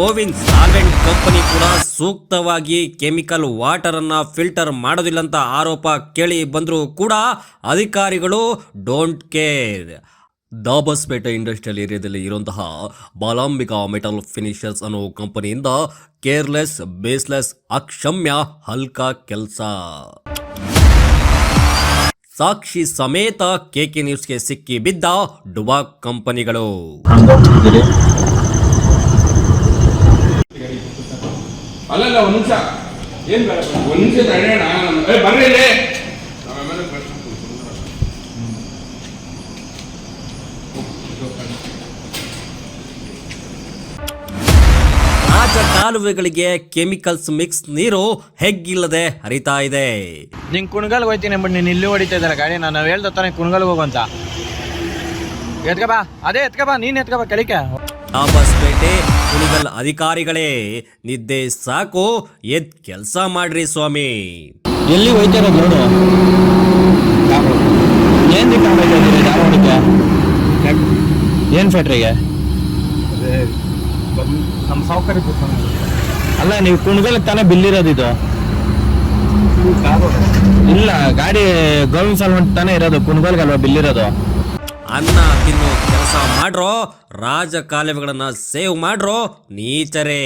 Govind solvent company ಕೂಡ ಸೂಕ್ತವಾಗಿ chemical water ಅನ್ನ ಫಿಲ್ಟರ್ ಮಾಡೋದಿಲ್ಲ ಅಂತ ಆರೋಪ ಕೇಳಿ ಬಂದರೂ ಕೂಡ ಅಧಿಕಾರಿಗಳು ಡೋಂಟ್ ಕೇರ್. ದಾಬಸ್ಪೇಟೆ ಇಂಡಸ್ಟ್ರಿಯಲ್ ಏರಿಯಾದಲ್ಲಿ ಇರುವಂತಹ ಬಾಲಾಂಬಿಕಾ ಮೆಟಲ್ ಫಿನಿಷರ್ಸ್ ಅನ್ನೋ ಕಂಪನಿಯಿಂದ ಕೇರ್ಲೆಸ್, ಬೇಸ್ಲೆಸ್, ಅಕ್ಷಮ್ಯ, ಹಲ್ಕ ಕೆಲಸ. ಸಾಕ್ಷಿ ಸಮೇತ ಕೆಕೆ ನ್ಯೂಸ್ಗೆ ಸಿಕ್ಕಿ ಬಿದ್ದ ಡುಬಾಕ್ ಕಂಪನಿಗಳು. ಅಲ್ಲಲ್ಲ ಒಂದ್ ನಿಮಿಷ. ಏನ್ ಬೇಡ ಒಂದ್ ನಿಮಿಷ ತಡೆಯೋಣ ಏ ಬರ್ರಿ ಇಲ್ಲಿ. ಕಾಲುವೆಗಳಿಗೆ ಕೆಮಿಕಲ್ಸ್ ಮಿಕ್ಸ್ ನೀರು ಹೆಗ್ಗಿಲ್ಲದೆ ಹರಿತಾ ಇದೆ. ನಿನ್ ಕುಣಗಲ್ ಹೋಯ್ತೀನಿ ಬಟ್ ನೀನು ಇಲ್ಲಿ ಹೊಡಿತಾ ಇದ್ದಾರೆ ಗಾಡಿ. ನಾನು ಹೇಳ್ದ ತಾನೆ ಕುಣಗಲ್ಗೆ ಹೋಗು ಅಂತ. ಎತ್ಕ ಬಾ. ಅದೇ ಎತ್ಕಬಾ ನೀನ್ ನೀನು ಎತ್ಕ ಬಾ ದಾಬಸ್ಪೇಟೆ ಕುಣಿಗಲ್ ಅಧಿಕಾರಿಗಳೇ ನಿದ್ದೆ ಸಾಕು ಎದ್ ಕೆಲಸ ಮಾಡ್ರಿ ಸ್ವಾಮಿ. ಎಲ್ಲಿ ಹೋಯ್ತಾ ಇರೋದು ನೋಡು ಏನು ಧಾರವಾಡಕ್ಕೆ? ಏನ್ ಫ್ಯಾಕ್ಟ್ರಿಗೆ ನಮ್ಮ ಸೌಕರ್ಯ ಅಲ್ಲ ನೀವು ಕುಣಿಗಲ್ ತಾನೇ ಬಿಲ್ ಇರೋದು ಇದು ಇಲ್ಲ ಗಾಡಿ ಗೌರ್ಮೆಂಟ್ ಸಾಲ್ವಂಟ್ ತಾನೇ ಇರೋದು ಕುಣಗಲ್ಗೆ ಅಲ್ವಾ ಬಿಲ್ ಇರೋದು ಅನ್ನ ತಿನ್ನೋ ಕೆಲಸ ಮಾಡ್ರೋ ರಾಜ ಕಾಲುವೆಗಳನ್ನ ಸೇವ್ ಮಾಡ್ರೋ ನೀಚರೇ.